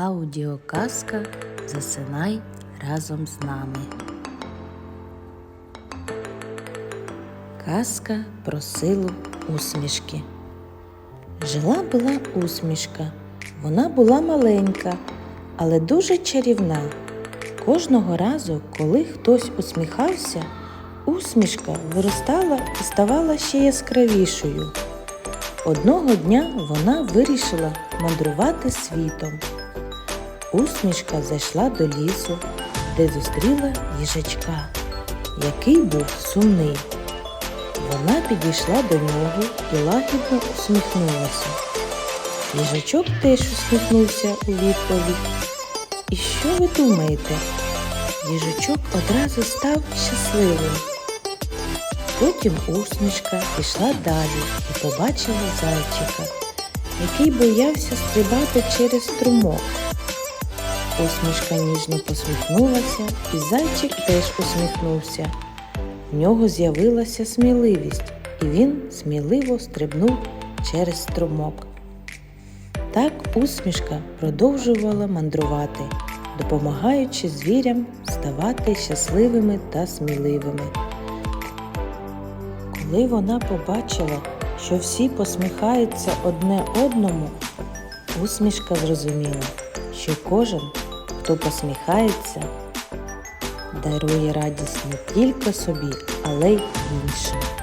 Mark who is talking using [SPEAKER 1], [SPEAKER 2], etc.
[SPEAKER 1] Аудіоказка Засинай разом з нами. Казка про силу усмішки. Жила була усмішка. Вона була маленька, але дуже чарівна. Кожного разу, коли хтось усміхався, усмішка виростала і ставала ще яскравішою. Одного дня вона вирішила мандрувати світом. Усмішка зайшла до лісу, де зустріла їжачка, який був сумний. Вона підійшла до нього і лагідно усміхнулася. Їжачок теж усміхнувся у відповідь. І що ви думаєте? Їжачок одразу став щасливим. Потім усмішка пішла далі і побачила зайчика, який боявся стрибати через струмок. Усмішка ніжно посміхнулася, і зайчик теж усміхнувся. В нього з'явилася сміливість, і він сміливо стрибнув через струмок. Так усмішка продовжувала мандрувати, допомагаючи звірям ставати щасливими та сміливими. Коли вона побачила, що всі посміхаються одне одному, усмішка зрозуміла, що кожен, хто посміхається, дарує радість не тільки собі, але й іншим.